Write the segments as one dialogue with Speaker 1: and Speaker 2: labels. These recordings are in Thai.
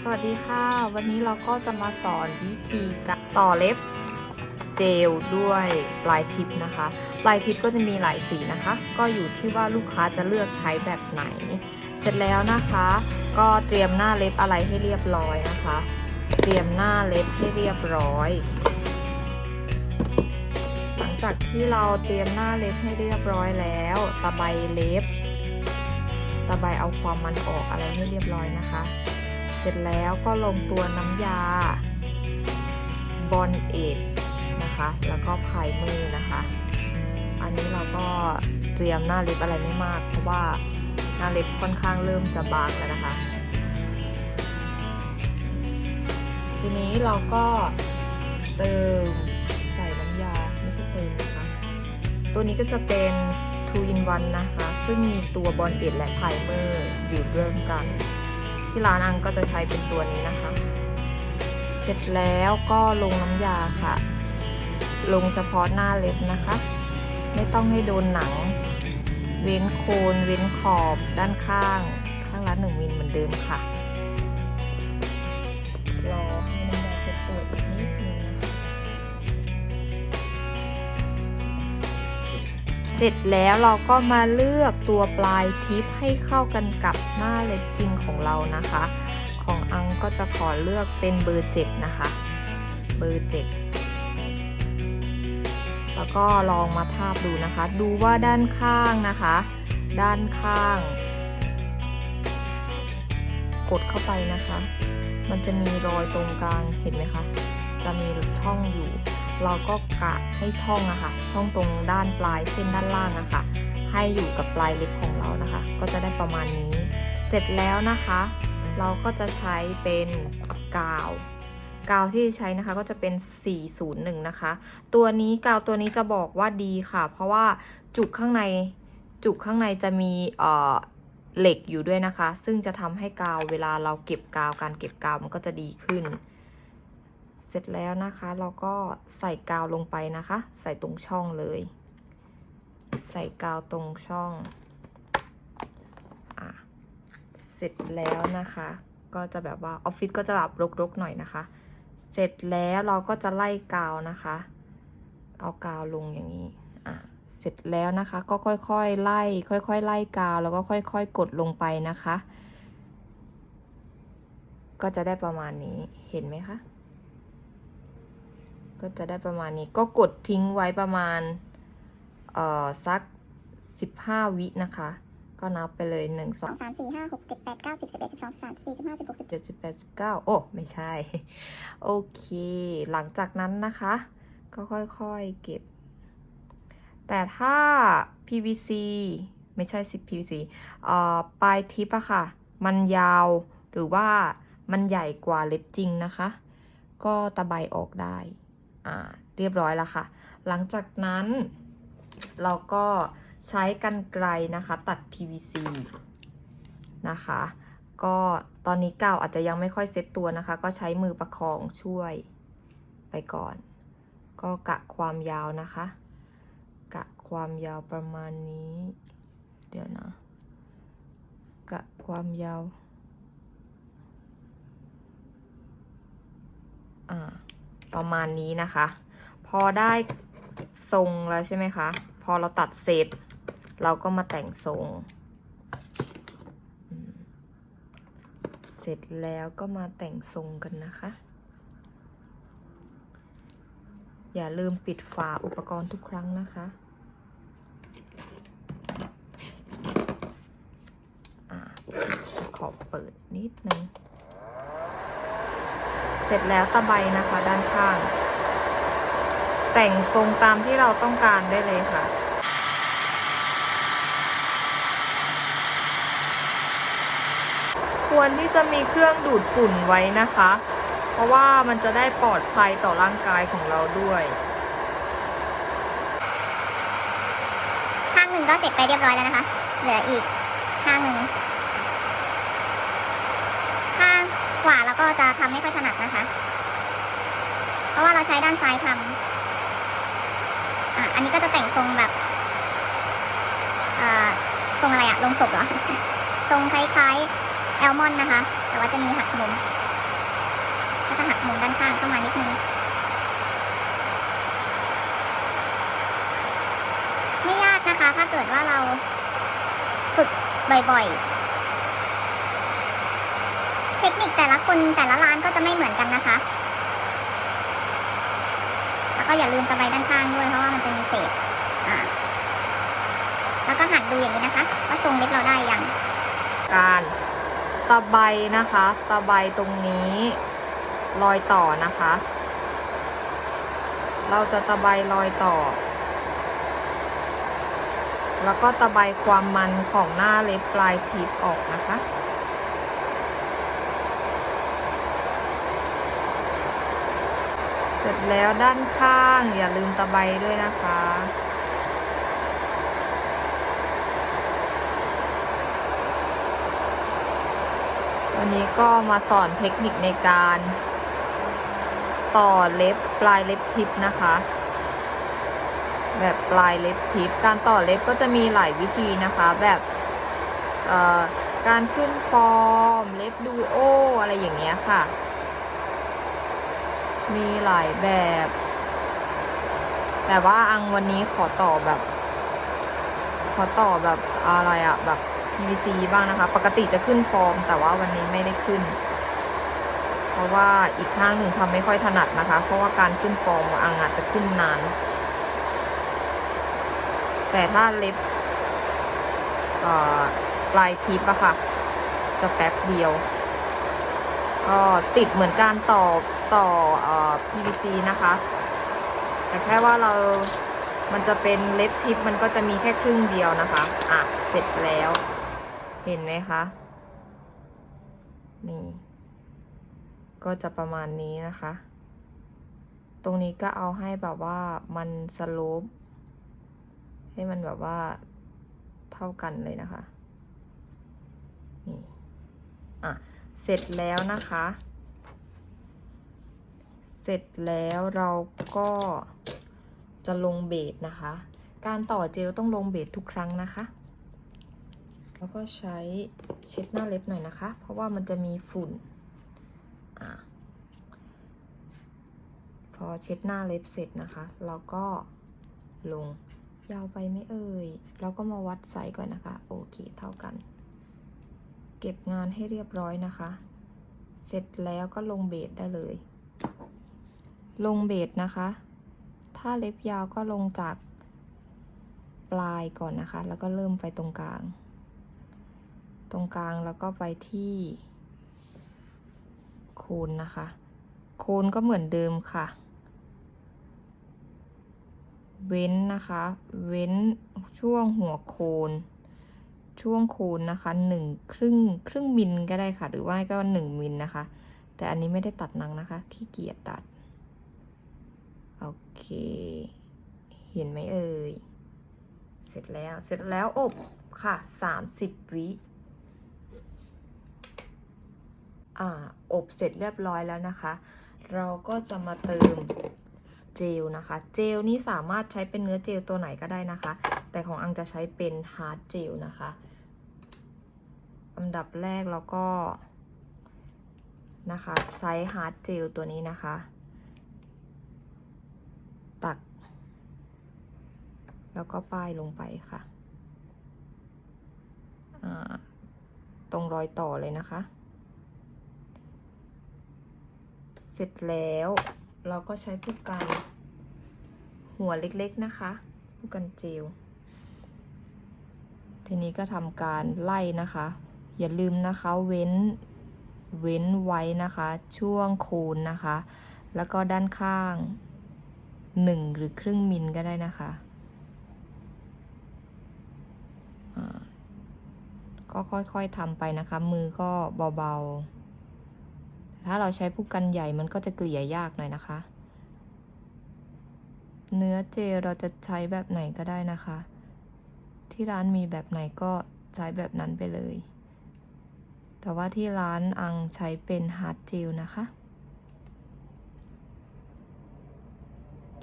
Speaker 1: สวัสดีค่ะ วันนี้เราก็จะมาสอนวิธีการต่อเล็บเจลด้วยปลายทิปนะคะ ปลายทิปก็จะมีหลายสีนะคะ ก็อยู่ที่ว่าลูกค้าจะเลือกใช้แบบไหน เสร็จแล้วนะคะ ก็เตรียมหน้าเล็บอะไรให้เรียบร้อยนะคะ เตรียมหน้าเล็บให้เรียบร้อย หลังจากที่เราเตรียมหน้าเล็บให้เรียบร้อยแล้วตะไบเล็บตะไบเอาความมันออกอะไรให้เรียบร้อยนะคะ เสร็จแล้วก็ลงตัวน้ำยาบอลเอดนะคะ แล้วก็พายมือนะคะ อันนี้เราก็เตรียมหน้าเล็บอะไรไม่มาก เพราะว่าหน้าเล็บค่อนข้างเริ่มจะบางแล้วนะคะ ทีนี้เราก็เติมใส่น้ำยาไม่ใช่เติมนะคะ ตัวนี้ก็จะเป็น2 in 1นะคะ ซึ่งมีตัวบอลเอดและไพรเมอร์อยู่ร่วมกัน ที่ร้านอังก็จะใช้เป็นตัวนี้นะคะ เสร็จแล้วก็ลงน้ำยาค่ะ ลงเฉพาะหน้าเล็บนะคะ ไม่ต้องให้โดนหนัง เว้นโคนเว้นขอบด้านข้าง ข้างละหนึ่งมิลเหมือนเดิมค่ะ เสร็จแล้วเราก็มาเลือกตัวปลายทิปให้เข้ากันกับหน้าเล็บจริงของเรานะคะ ของอังก็จะขอเลือกเป็นเบอร์ 7 นะคะ เบอร์ 7 แล้วก็ลองมาทาบดูนะคะ ดูว่าด้านข้างนะคะ ด้านข้าง กดเข้าไปนะคะ มันจะมีรอยตรงกลางเห็นไหมคะ จะมีช่องอยู่ เราก็กะให้ช่องอะค่ะ ช่องตรงด้านปลายเส้นด้านล่างอะค่ะ ให้อยู่กับปลายเล็บของเรานะคะ ก็จะได้ประมาณนี้ เสร็จแล้วนะคะ เราก็จะใช้เป็นกาวกาวที่ใช้นะคะก็จะเป็น 401 นะคะ ตัวนี้กาวตัวนี้จะบอกว่าดีค่ะ เพราะว่าจุกข้างในจุกข้างในจะมีเอ่อเหล็กอยู่ด้วยนะคะ ซึ่งจะทำให้กาวเวลาเราเก็บกาวการเก็บกาวมันก็จะดีขึ้น เสร็จแล้วนะคะ เราก็ใส่กาวลงไปนะคะ ใส่ตรงช่องเลย ใส่กาวตรงช่องอะเสร็จแล้วนะคะ ก็จะแบบว่าออฟฟิศก็จะแบบรกๆหน่อยนะคะ เสร็จแล้วเราก็จะไล่กาวนะคะ เอากาวลงอย่างนี้อะเสร็จแล้วนะคะ ก็ค่อยๆไล่ ค่อยๆไล่กาวแล้วก็ค่อย ๆ กดลงไปนะคะ ก็จะได้ประมาณนี้เห็นไหมคะ ก็จะได้ประมาณนี้ก็กดทิ้งไว้ประมาณเอ่อสัก 15 วินะคะ ก็นับไปเลย1
Speaker 2: สอง
Speaker 1: 2
Speaker 2: สามสี่ห้าหกเจ็ดแปดเก้าสิบสิบเอ็ดสิบสองสิบสามสิบสี่สิบห้าสิบหกสิบ
Speaker 1: 7 18 19 โอ้ ไม่ใช่ โอเค หลังจากนั้นนะคะ ก็ค่อยๆเก็บ แต่ถ้า PVC ไม่ใช่สิ PVC เอ่อปลายทิปอะค่ะ มันยาวหรือว่ามันใหญ่กว่าเล็บจริงนะคะ ก็ตะไบออกได้ อ่าเรียบร้อยแล้วค่ะ หลังจากนั้น เราก็ใช้กันไกลนะคะตัด PVC นะคะ ก็ตอนนี้กาวอาจจะยังไม่ค่อยเซ็ตตัวนะคะ ก็ใช้มือประคองช่วยไปก่อน ก็กะความยาวนะคะ กะความยาวประมาณนี้ เดี๋ยวนะ กะความยาว อ่า ประมาณนี้นะคะ พอได้ทรงแล้วใช่ไหมคะ พอเราตัดเสร็จ เราก็มาแต่งทรง เสร็จแล้วก็มาแต่งทรงกันนะคะ อย่าลืมปิดฝาอุปกรณ์ทุกครั้งนะคะขอเปิดนิดนึง เสร็จแล้วตะไบนะคะด้านข้าง แต่งทรงตามที่เราต้องการได้เลยค่ะควรที่จะมีเครื่องดูดฝุ่นไว้นะคะ เพราะว่ามันจะได้ปลอดภัยต่อร่างกายของเราด้วย
Speaker 2: ข้างหนึ่งก็เสร็จไปเรียบร้อยแล้วนะคะ เหลืออีกข้างหนึ่ง ขวาเราก็จะทำไม่ค่อยถนัดนะคะ เพราะว่าเราใช้ด้านซ้ายทำอะอันนี้ก็จะแต่งทรงแบบทรงอะไรอะลงศพเหรอ ทรงคล้ายๆแอลมอนนะคะ แต่ว่าจะมีหักมุม ก็จะหักมุมด้านข้างเข้ามานิดนึง ไม่ยากนะคะ ถ้าเกิดว่าเราฝึกบ่อยๆ เทคนิค แต่ละคนแต่ละร้านก็จะไม่เหมือนกันนะคะ แล้วก็อย่าลืมตะไบด้านข้างด้วยเพราะว่ามันจะมีเศษอ่าแล้วก็หัดดูอย่างนี้นะคะว่าทรงเล็บเราได้ยัง
Speaker 1: การตะไบนะคะ ตะไบตรงนี้รอยต่อนะคะ เราจะตะไบรอยต่อ แล้วก็ตะไบความมันของหน้าเล็บปลายทิปออกนะคะ เส ร็จแล้วด้านข้าง อย่าลืมตะไบด้วยนะคะ วันนี้ก็มาสอนเทคนิคในการต่อเล็บปลายเล็บทิปนะคะ แบบปลายเล็บทิป การต่อเล็บก็จะมีหลายวิธีนะคะ แบบการขึ้นฟอร์ม เล็บดูโอ อะไรอย่างเงี้ยค่ะ มีหลายแบบ แต่ว่าอังวันนี้ขอต่อแบบ ขอต่อแบบอะไรอะแบบ PVC บ้างนะคะ ปกติจะขึ้นฟอร์ม แต่ว่าวันนี้ไม่ได้ขึ้น เพราะว่าอีกข้างหนึ่งทำไม่ค่อยถนัดนะคะ เพราะว่าการขึ้นฟอร์มอังอาจจะขึ้นนาน แต่ถ้าเล็บปลายทิปอะค่ะ จะแป๊บเดียว ก็ติดเหมือนการต่อ ต่ออ PVC นะคะ แต่แค่ว่าเรา มันจะเป็นเล็บทิปมันก็จะมีแค่ครึ่งเดียวนะคะ อะ เสร็จแล้ว เห็นไหมคะ นี่ ก็จะประมาณนี้นะคะ ตรงนี้ก็เอาให้แบบว่ามันสโลปให้มันแบบว่าเท่ากันเลยนะคะ นี่ อะ เสร็จแล้วนะคะ เสร็จแล้วเราก็จะลงเบสนะคะ การต่อเจลต้องลงเบสทุกครั้งนะคะ แล้วก็ใช้เช็ดหน้าเล็บหน่อยนะคะ เพราะว่ามันจะมีฝุ่นอพอเช็ดหน้าเล็บเสร็จนะคะ เราก็ลงยาวไปไม่เอ่ย เราก็มาวัดไซส์ก่อนนะคะ โอเค เท่ากัน เก็บงานให้เรียบร้อยนะคะ เสร็จแล้วก็ลงเบสได้เลย ลงเบสนะคะ ถ้าเล็บยาวก็ลงจากปลายก่อนนะคะ แล้วก็เริ่มไปตรงกลาง ตรงกลางแล้วก็ไปที่โคนนะคะ โคนก็เหมือนเดิมค่ะ เว้นนะคะ เว้นช่วงหัวโคน ช่วงโคนนะคะหนึ่งครึ่งครึ่งมิลก็ได้ค่ะ หรือว่าก็หนึ่งมิลนะคะ แต่อันนี้ไม่ได้ตัดนังนะคะ ขี้เกียจตัด โอเค เห็นไหมเอ่ย เสร็จแล้ว เสร็จแล้วอบค่ะ30วิอ่า อบเสร็จเรียบร้อยแล้วนะคะ เราก็จะมาเติมเจลนะคะ เจลนี้สามารถใช้เป็นเนื้อเจลตัวไหนก็ได้นะคะ แต่ของอังจะใช้เป็นฮาร์ดเจลนะคะอันดับแรกเราก็นะคะ ใช้ฮาร์ดเจลตัวนี้นะคะ ตัก แล้วก็ป้ายลงไปค่ะตรงรอยต่อเลยนะคะ เสร็จแล้วเราก็ใช้ผู้กันหัวเล็กๆนะคะผู้กันเจลทีนี้ก็ทำการไล่นะคะ อย่าลืมนะคะเว้นเว้นไว้นะคะ ช่วงโคนนะคะ แล้วก็ด้านข้าง หนึ่งหรือครึ่งมิลก็ได้นะคะก็ค่อยๆทำไปนะคะ มือก็เบาๆ ถ้าเราใช้ผู้กันใหญ่มันก็จะเกลี่ยยากหน่อยนะคะ เนื้อเจลเราจะใช้แบบไหนก็ได้นะคะ ที่ร้านมีแบบไหนก็ใช้แบบนั้นไปเลย แต่ว่าที่ร้านอังใช้เป็นฮาร์ดเจลนะคะ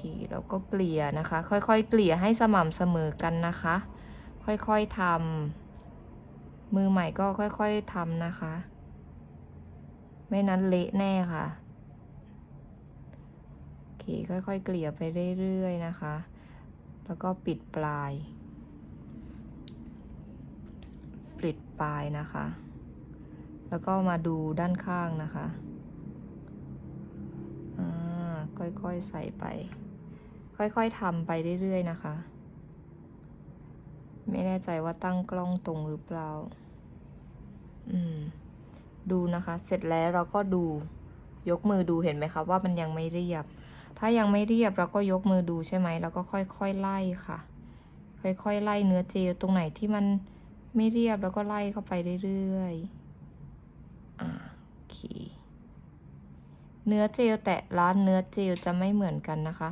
Speaker 1: โอเคเราก็เกลี่ยนะคะ ค่อยๆ เกลี่ยให้สม่ำเสมอกันนะคะ ค่อยๆทำมือใหม่ก็ค่อยๆทำนะคะ ไม่นั้นเละแน่ค่ะโอเคค่อยๆ เกลี่ยไปเรื่อยๆนะคะ แล้วก็ปิดปลาย ปิดปลายนะคะ แล้วก็มาดูด้านข้างนะคะอ่าค่อยๆ ใส่ไป ค่อยๆทำไปเรื่อยๆนะคะ ไม่แน่ใจว่าตั้งกล้องตรงหรือเปล่า อืม ดูนะคะ เสร็จแล้วเราก็ดู ยกมือดูเห็นไหมคะว่ามันยังไม่เรียบ ถ้ายังไม่เรียบเราก็ยกมือดูใช่ไหมแล้วก็ค่อยๆไล่ค่ะ ค่อยๆไล่เนื้อเจลตรงไหนที่มันไม่เรียบแล้วก็ไล่เข้าไปเรื่อยๆ อ่าโอเคเนื้อเจลแต่ร้านเนื้อเจลจะไม่เหมือนกันนะคะ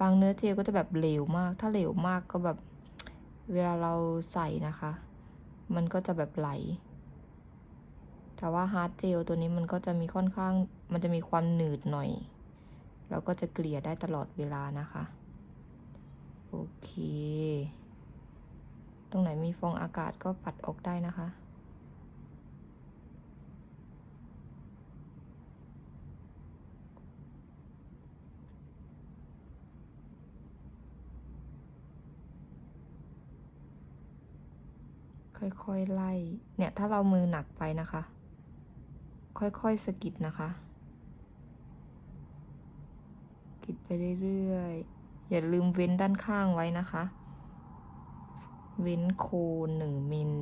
Speaker 1: บางเนื้อเจลก็จะแบบเหลวมาก ถ้าเหลวมากก็แบบเวลาเราใส่นะคะ มันก็จะแบบไหล แต่ว่าฮาร์ดเจลตัวนี้มันก็จะมีค่อนข้าง มันจะมีความหนืดหน่อย เราก็จะเกลี่ยได้ตลอดเวลานะคะ โอเค ตรงไหนมีฟองอากาศก็ปัดออกได้นะคะ ค่อยๆไล่ เนี่ยถ้าเรามือหนักไปนะคะ ค่อยๆสกิดนะคะ กิดไปเรื่อยๆ อย่าลืมเว้นด้านข้างไว้นะคะ เว้นโคนหนึ่งมิล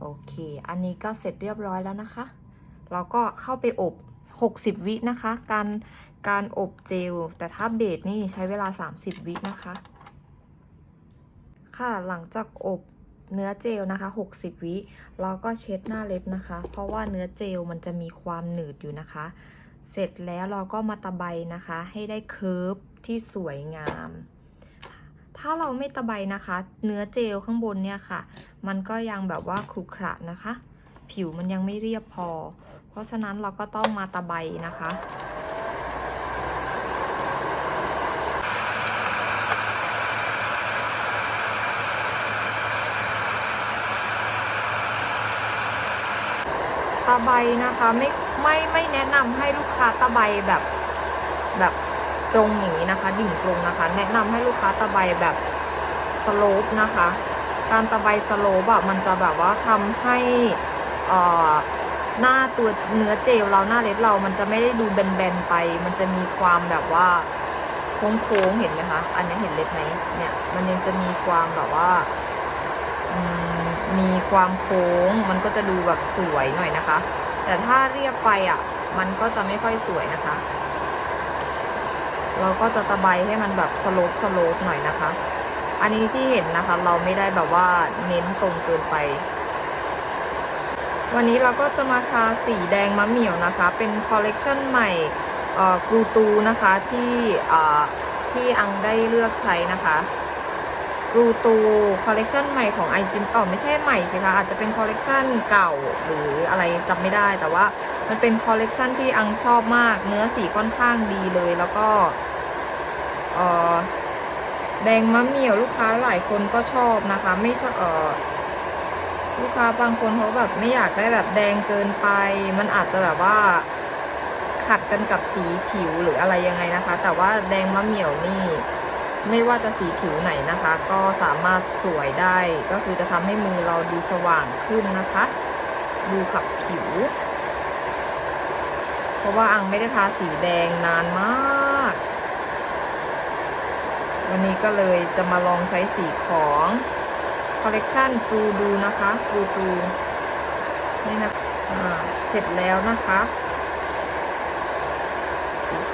Speaker 1: โอเค อันนี้ก็เสร็จเรียบร้อยแล้วนะคะ เราก็เข้าไปอบ 60 วินะคะ การการอบเจล แต่ถ้าเบสนี่ใช้เวลา 30 วินะคะค่ะ หลังจากอบ เนื้อเจลนะคะ 60 วิเราก็เช็ดหน้าเล็บนะคะ เพราะว่าเนื้อเจลมันจะมีความหนืดอยู่นะคะ เสร็จแล้วเราก็มาตะไบนะคะ ให้ได้เคิร์ฟที่สวยงาม ถ้าเราไม่ตะไบนะคะ เนื้อเจลข้างบนเนี่ยค่ะ มันก็ยังแบบว่าครุขระนะคะ ผิวมันยังไม่เรียบพอ เพราะฉะนั้นเราก็ต้องมาตะไบนะคะ ตะไบนะคะไม่ไม่ไม่แนะนำให้ลูกค้าตะไบแบบแบบตรงอย่างนี้นะคะ ดิ่งตรงนะคะ แนะนำให้ลูกค้าตะไบแบบสโลปนะคะ การตะไบสโลปแบบมันจะแบบว่าทำให้อ่อหน้าตัวเนื้อเจลเราหน้าเล็บเรามันจะไม่ได้ดูแบนๆไป มันจะมีความแบบว่าโค้งๆเห็นไหมคะ อันนี้เห็นเล็บไหมเนี่ย มันยังจะมีความแบบว่า อืม มีความโค้ง มันก็จะดูแบบสวยหน่อยนะคะ แต่ถ้าเรียบไปอะ มันก็จะไม่ค่อยสวยนะคะ เราก็จะตะไบให้มันแบบสโลปสโลปหน่อยนะคะ อันนี้ที่เห็นนะคะ เราไม่ได้แบบว่าเน้นตรงเกินไป วันนี้เราก็จะมาทาสีแดงมะเหมี่ยวนะคะ เป็นคอลเลกชันใหม่กรูตูนะคะที่ที่อังได้เลือกใช้นะคะ รูตูคอลเลกชันใหม่ของไอจินอ๋อไม่ใช่ใหม่สิคะ อาจจะเป็นคอลเลกชันเก่าหรืออะไรจำไม่ได้ แต่ว่ามันเป็นคอลเลกชันที่อังชอบมาก เนื้อสีค่อนข้างดีเลย แล้วก็เอ่อแดงมะเหมี่ยวลูกค้าหลายคนก็ชอบนะคะ ไม่ชอบเออลูกค้าบางคนเขาแบบไม่อยากได้แบบแดงเกินไป มันอาจจะแบบว่าขัดกันกับสีผิวหรืออะไรยังไงนะคะ แต่ว่าแดงมะเหมี่ยวนี่ ไม่ว่าจะสีผิวไหนนะคะ ก็สามารถสวยได้ก็คือจะทำให้มือเราดูสว่างขึ้นนะคะ ดูขับผิว เพราะว่าอังไม่ได้ทาสีแดงนานมาก วันนี้ก็เลยจะมาลองใช้สีของคอลเลกชันปูดูนะคะปูตูนี่นะอ่าเสร็จแล้วนะคะ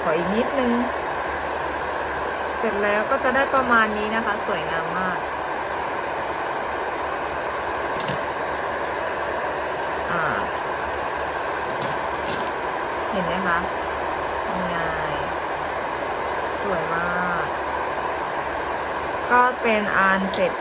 Speaker 1: ขออีกนิดนึง เสร็จแล้วก็จะได้ประมาณนี้นะคะ สวยงามมากเห็นไหมคะง่ายสวยมาก ก็เป็นอันเสร็จ